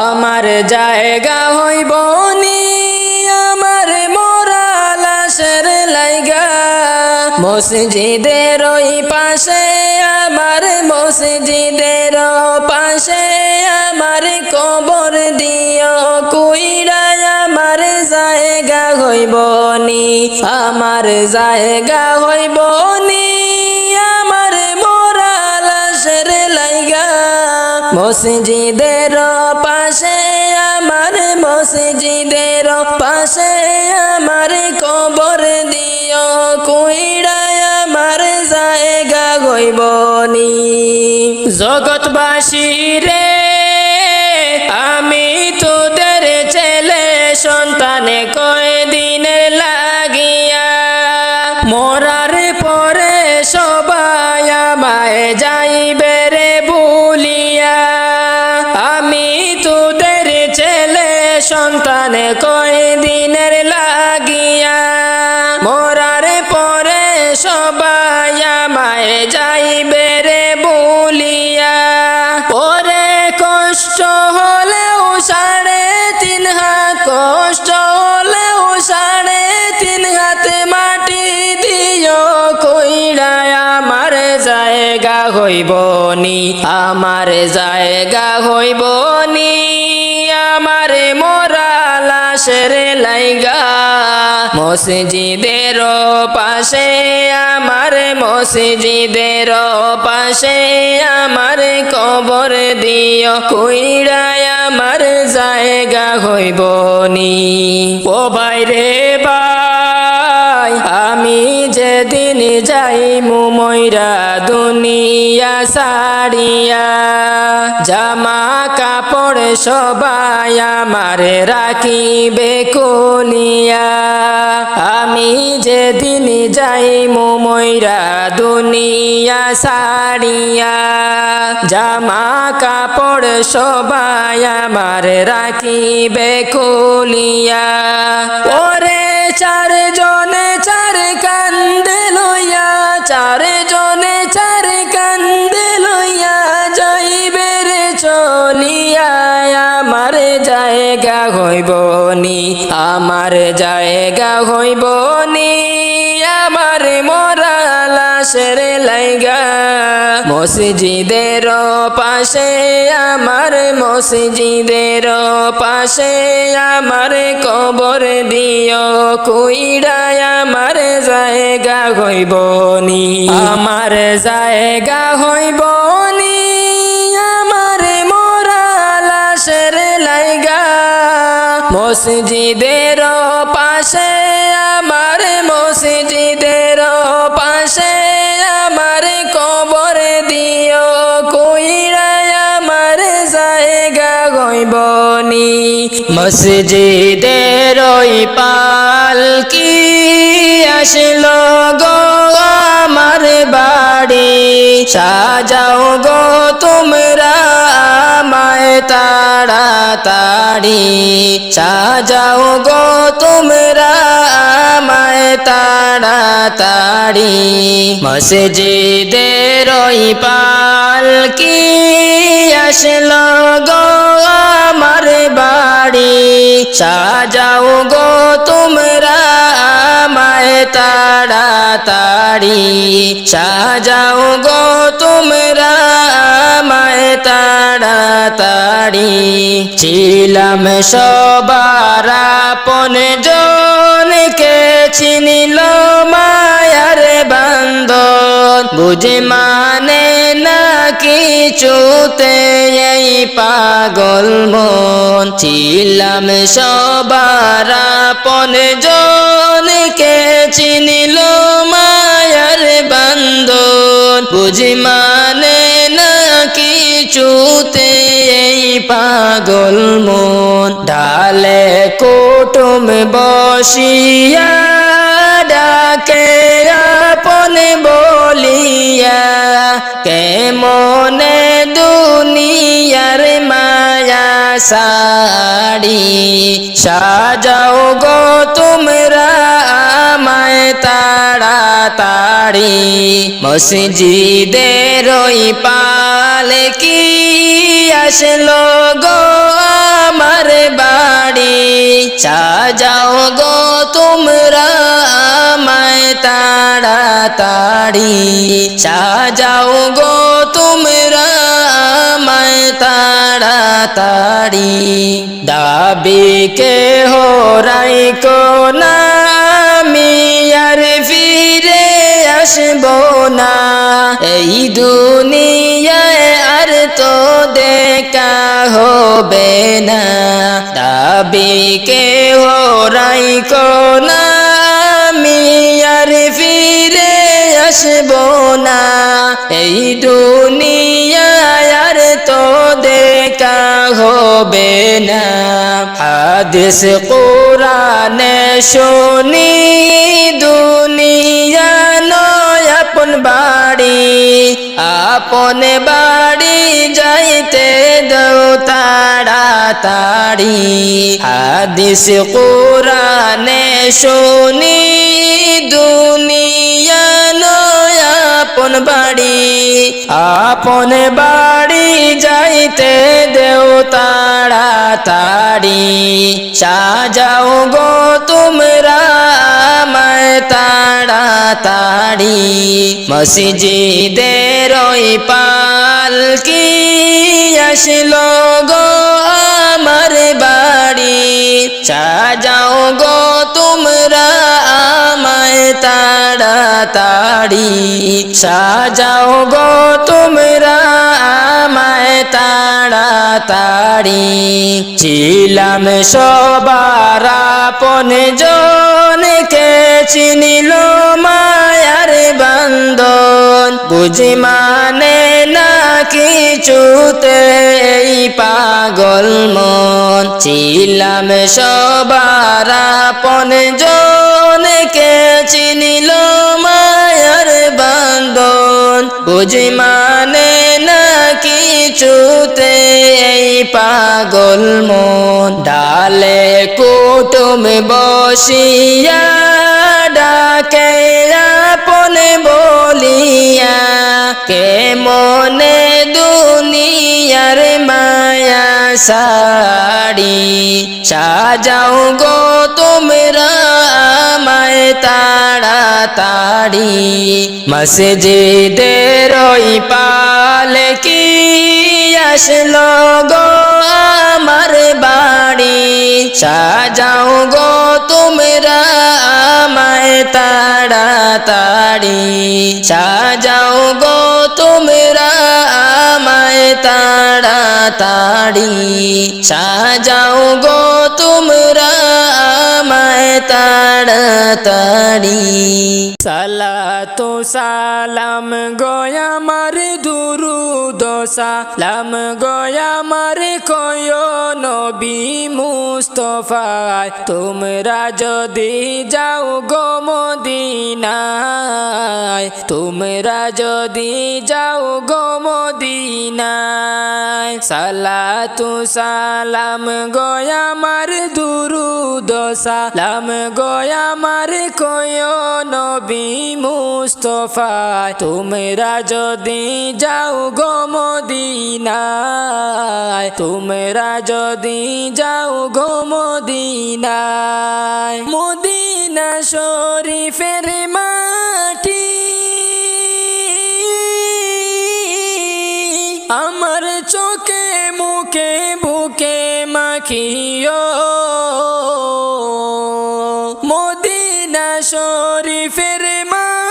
আমার জায়গা হইব নি, আমার মোরা লাশের লাইগা। মসজিদের ওই পাশে, আমার মসজিদের পাশে, আমার কবর দিও কুইরা, আমার জায়গা হইব নি, আমার জায়গা হইব নি। মসজিদের পাশে আমার মসজিদের পাশে আমার কবর দিও, কুইড়ায় আমার জায়গা গইব নি। জগৎবাসী রে, আমি তোদের ছেলে, সন্তানে কয়দিনের সন্তান কয়দিনের লাগিয়া, মরার পরে সবাই আমায় যাইবে রে বলিয়া। পরে কষ্ট হলেও সাড়ে তিন হাত, কষ্ট হলেও সাড়ে তিন হাত মাটি দিও কইরায় আমার জায়গা হইব নি, আমার জায়গা হইব নি, আমার মোরা লাশের লাইগা, মসজিদের পাশে, আমার মসজিদের পাশে, আমার কবর দিও কইরায় আমার জায়গা হইব নি। ও বাইরে বাই আমি যেদিন যাই মুমইরা দুনিয়া সারিয়া জামা সবাই আমার রাখিবে কোলিয়া। আমি যেদিন যাই মুমইরা দুনিয়া সারিয়া জামা কাপড় সবাই আমার রাখিবে খুলিয়া ওরে চার জনে চার কান্দে লইয়া, চার হইব নি আমার জায়গা হইব নি আমার মোরা লাশের লাইগা। মসজিদের পাশে, আমার মসজিদের পাশে, আমার কবর দিও কুইড়ায় আমার জায়গা হইব নি আমার জায়গা হইব মসজিদের পাশে, আমার মসজিদের পাশে, আমার কবর দিও কইরায় আমার জায়গা গইবনি মসজিদের ওই পালকি আসলো গো, আমার বাড়ি? সাজাও গো তোমরা তাড়াতাড়ি সাজাও গো তোমরা আমায় তাড়াতাড়ি মসজিদের ওই পালকি আসলো গো আমার বাড়ি? সাজাও গো তোমরা আমায় তাড়াতাড়ি সাজাও গো তোমরা আমায় তাড়াতাড়ি ছিলাম সবার আপন জনকে চিনিল মায়ার বান্ধন। বুঝে মানে না কিছুতে এই পাগল মন। ছিলাম সবার আপন জনকে চিনিল মায়ার বান্ধন। বুঝি মানে না কিছুতে পাগল মন, ডালে কুটুম বসিয়া, ডাকে আপন বলিয়া, কেমনে দুনিয়ার মায়া সাড়ি সাজাও গো তোমরা আমায় তাড়াতাড়ি। মসজিদের ওই পালে কি আসলো গো সাজাও গো তোমরা আমায় তাড়াতাড়ি। সাজাও গো তোমরা আমায় তাড়াতাড়ি। দাবিকে হোরাই কোনা আমি আর ফিরে আসব না। এই দুনিয়ায় হবে না। দাবিকে হোরাই কোনা আমি আর ফিরে আসব না। এই দুনিয়ায় আর তো দেখা হবে না। হাদিস কোরআনে শুনি, দুনিয়া নয় আপন বাড়ি। আপন বাড়ি যাইতে তাড়াতাড়ি হাদিস কোরআনে শুনি, দুনিয়া নয় আপন বাড়ি। আপন বাড়ি যাইতে দেও তাড়াতাড়ি। সাজাও গো তোমরা আমায় তাড়াতাড়ি। মসজিদের ওই পালকি আসলো গো আমার বাড়ি। সাজাও গো তোমরা আমায় তাড়াতাড়ি। সাজাও গো তোমরা আমায় তাড়াতাড়ি। ছিলাম সবার আপন জনকে চিনিল মায়ার বান্দন বুঝি মানে কিছুতে পাগল মন। ছিলাম সবার আপন, জনকে চিনিল মায়ার বান্দন বুঝি মানে না কিছুতে এই পাগল মন। ডালে কুটুম বসিয়া ডাকে দুনিয়ার মায়া সাড়ি সাজাও গো তোমরা আমায় তাড়াতাড়ি। মসজিদের ওই পালকি আসলো গো আমার বাড়ি? সাজাও গো তোমরা আমায় তাড়াতাড়ি। সাজাও গো তোমরা তাড়াতাড়ি সাজাও গো তোমরা আমায় তাড়াতাড়ি। সালাতু সালাম গোয়া মার দুরু দোসা লাম গোয়া মার কয় নবী মুস্তফায়, তোমরা যদি যাও গো মদিনায়, তোমরা যদি যাও গো মদিনায়, সালাতু সালাম গয়া মার দুরুদ সালাম গয়া মার কয় নবী মুস্তফায়, তোমরা যদি যাও গো মদিনায়, তোমরা যদি যাও গো মদিনায়। মদিনা শরীফের মাটি আমার চোখে, মুখে, বুকে মাখিও। মদিনা শরীফের মাটি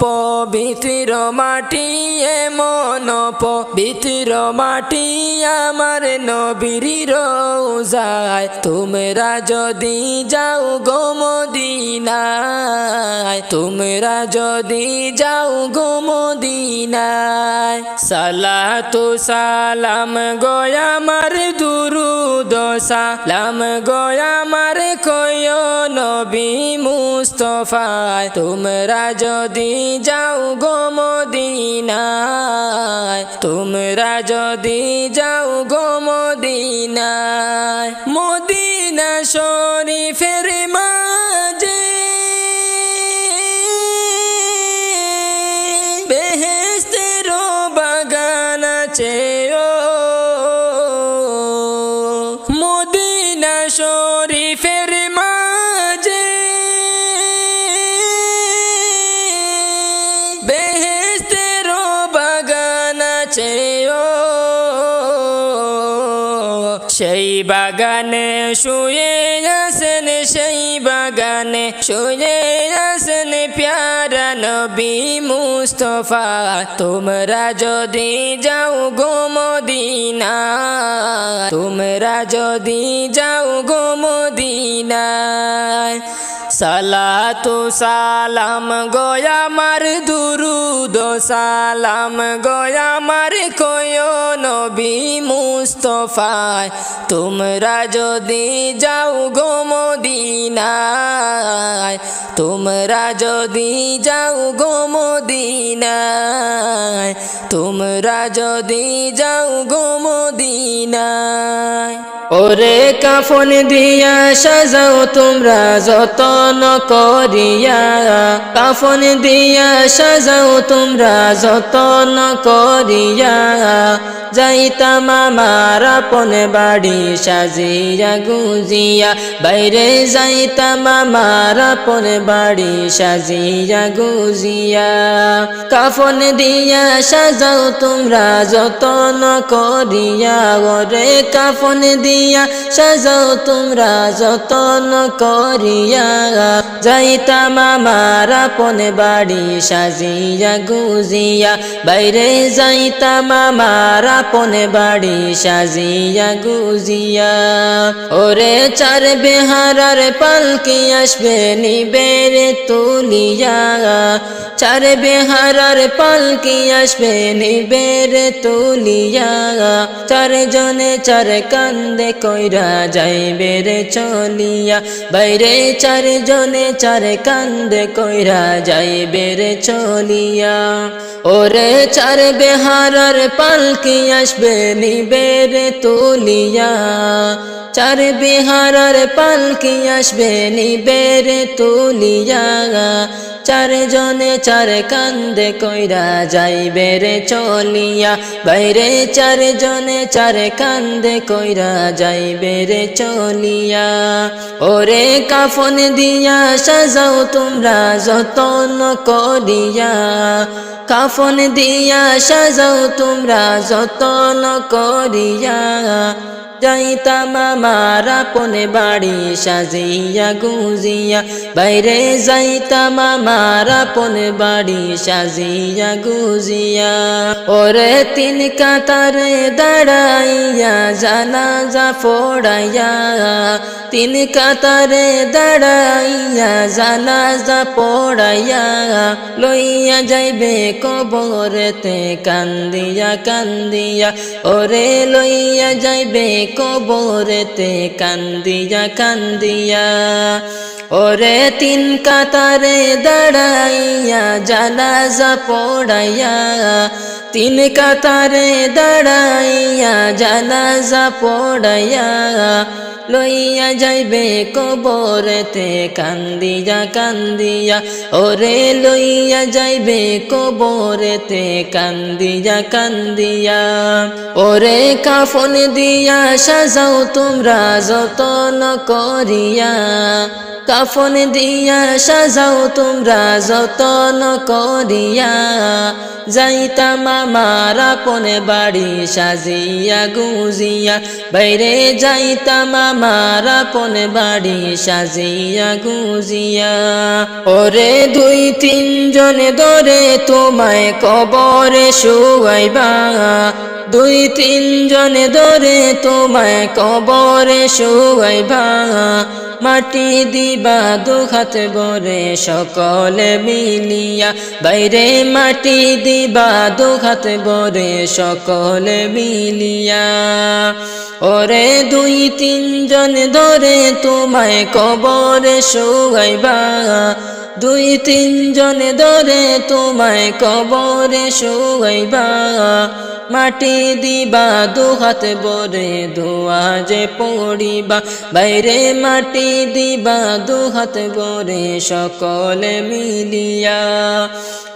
পবিত্র মাটি এমন পবিত্র মাটি আমার নবীর রোজায়। তোমরা যদি যাও গো মদিনায়, তোমরা যদি যাও গো মদিনায়। সালাতু সালাম গোয়া মার দুরুদ, সালাম গোয়া মার কয় নবী মুস্তফায়, তোমরা যদি যাও গো মদিনায়, তোমরা যদি যাও গো মদিনায়, মদিনা শরীফের মাঝে শরীফের মাঝে বেহেস্তের বাগান আছে সেই বাগানে শুয়ে আছেন সেই বাগানে শুয়ে আছেন প্যারা নবী মুস্তফা তোমরা যদি যাও গো মদিনা তোমরা যদি যাও গো মদিনায় সালাতু সালাম গোয়া মার দুরুদ, সালাম গোয়া মার কয়ো নবী মুস্তফায়। তোমরা যদি যাও গো মদিনায়, তোমরা যদি যাও গো মদিনায়, তোমরা যদি যাও গো মদিনায়। ওরে কাফন দিয়া সাজাও তোমরা যতন করিয়া। কাফন দিয়া সাজাও তোমরা যতন করিয়া। যাইতাম আমার আপন বাড়ি সাজিয়া গুজিয়া। বাইরে যাইতাম আমার আপন বাড়ি সাজিয়া গুজিয়া। কাফন দিয়া সাজাও তোমরা যতন করিয়া। ওরে কাফন দিয়া সাজাও তোমরা যতন করিয়া। যাইতাম আমার আপন বাড়ি সাজিয়া গুজিয়া, বাইরে যাইতাম আমার আপন বাড়ি সাজিয়া গুজিয়া। ওরে চার বেহারার পালকি আসবে নিবের তুলিয়া। চার বেহারার পালকি আসবে নিবের তুলিয়া। চার জনে চার কান্দে কইরা যাইবে রে চলিয়া। বাইরে চার জনে চার কান্দে কইরা যাইবে রে চলিয়া। ওরে চার বেহারার পালকি আসবে নিবের তুলিয়া। চার বিহারার পালকি আসবে নিবের তুলিয়া। চার জনে চার কান্দে কইরা যাইবে রে চলিয়া। বাইরে চার জনে চার কান্দে কইরা যাইবে রে চলিয়া। ওরে কাফন দিয়া সাজাও তোমরা যতন করিয়া। কাফন দিয়া সাজাও তোমরা যতন করিয়া। যাইতাম আমার আপন বাড়ি সাজিয়া গুজিয়া বাইরে যাইতাম আমার আপন বাড়ি সাজিয়া গুজিয়া ওরে তিন কাতারে দাঁড়াইয়া জানাজা ফোড়াইয়া তিন কাতারে দাঁড়াইয়া জানাজা পড়াইয়া লইয়া যাইবে কবরেতে কান্দিয়া কান্দিয়া ওরে লইয়া যাইবে কবরেতে কান্দিয়া কান্দিয়া ওরে তিন কাতারে দাঁড়াইয়া, জানাজা পড়াইয়া। তিন কাতারে দাঁড়াইয়া, জানাজা পড়াইয়া। লইয়া যাইবে কবরেতে, কান্দিয়া কান্দিয়া। ওরে লইয়া যাইবে কবরেতে, কান্দিয়া কান্দিয়া। ওরে কাফন দিয়া সাজাও তোমরা, যতন করিয়া। কাফন দিয়া সাজাও তোমরা যতন করিয়া। যাইতাম আমার আপন বাড়ি সাজিয়া গুজিয়া। বাইরে যাইতাম আমার আপন বাড়ি সাজিয়া গুজিয়া। ওরে দুই তিনজন ধরে তোমায় কবরে শুয়াইবা। দুই তিনজন ধরে তোমায় কবরে শুয়াইবা। মাটি দিবা দুখাত বরে সকলে মিলিয়া। বাইরে মাটি দিবা দুখাত বরে সকলে মিলিয়া। ওরে দুই তিন তিনজন ধরে তোমায় কবরে শুয়াইবা। দুই তিনজন ধরে তোমায় কবরে শুয়াইবা। মাটি দিবা দুহাত বরে দোয়া যে পড়িবা। বাইরে মাটি দিবা দুহাত বরে সকলে মিলিয়া।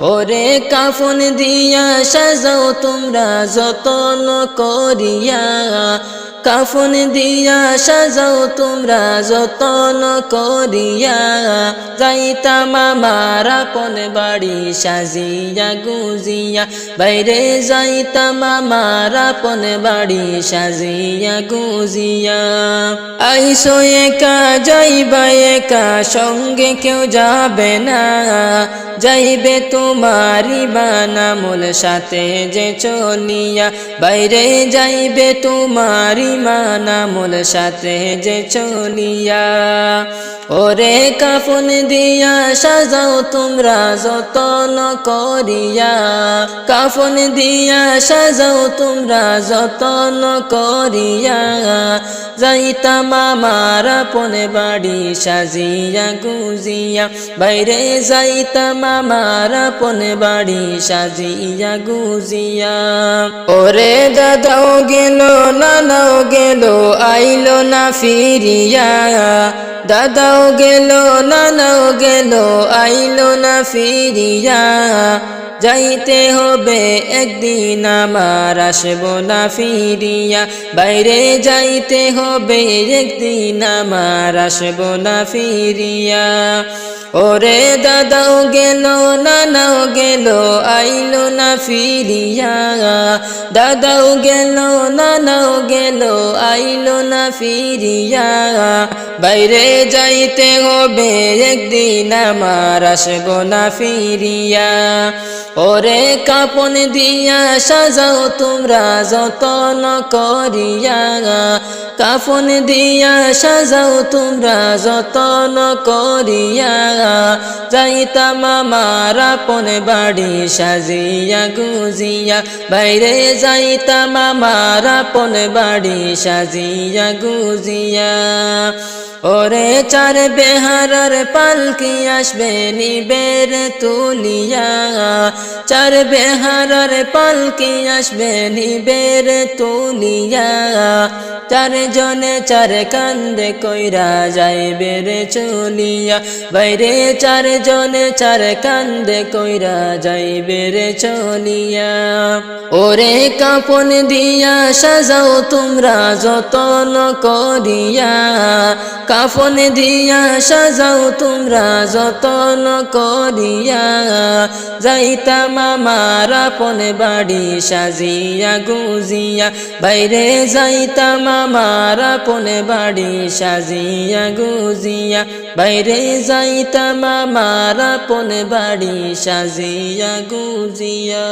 ওরে কাফন দিয়া সাজাও তোমরা, যতন করিয়া। কাফন দিয়া সাজাও তোমরা যতন করিয়া। যাইতাম আমার আপন বাড়ি সাজিয়া গুজিয়া। বাইরে যাইতাম আমার আপন বাড়ি সাজিয়া গুজিয়া। আইসো একা, যাইবা একা, সঙ্গে কেউ যাবে না। যাইবে তোমারি বানামুল সাথে যে চলিয়া। বাইরে যাইবে তোমারি মানামুল সাথে যে চলিয়া ওরে কাফন দিয়া সাজাও তোমরা যতন করিয়া। কাফন দিয়া সাজাও তোমরা যতন করিয়া। যাইতাম আমার আপন বাড়ি সাজিয়া গুজিয়া। বাইরে যাইতাম আমার আপন বাড়ি সাজিয়া গুজিয়া। ওরে দাদাও গেল, নানাও গেল, আইলো না ফিরিয়া। দাদাও গেল, নানাও গেল, আইলো না ফিরিয়া। যাইতে হবে একদিন আমার, আসব না ফিরিয়া। বাইরে যাইতে হবে একদিন আমার, আসব না ফিরিয়া। ওরে দাদাও গেল, নানাও গেল, আইলো না ফিরিয়া। দাদাও গেল, নানাও গেল, আইলো না ফিরিয়া। বাইরে যাইতে হবে, একদিন আমার আসব না ফিরিয়া। ওরে কাপন দিয়া সাজাও তোমরা যতন করিয়া। কাফন দিয়া সাজাও তোমরা যতন করিয়া। যাইতাম আমার আপন বাড়ি সাজিয়া গুজিয়া। বাইরে যাইতাম আমার আপন বাড়ি সাজিয়া গুজিয়া। ওরে চার বেহারার পালকি আসবে নিবের তুলিয়া। চার বেহারার পালকি আসবে নিবের তুলিয়া। চার জনে চার কান্দে কইরা যাইবে রে চলিয়া। বাইরে চার জনে চার কান্দে কইরা যাইবে রে চলিয়া। ওরে কাপন দিয়া সাজাও তোমরা যতন করিয়া। কাফন দিয়া সাজাও তোমরা যতন করিয়া। যাইতাম আমার আপন বাড়ি সাজিয়া গুজিয়া। বাইরে যাইতাম আমার আপন বাড়ি সাজিয়া গুজিয়া। বাইরে যাইতাম আমার আপন বাড়ি সাজিয়া গুজিয়া।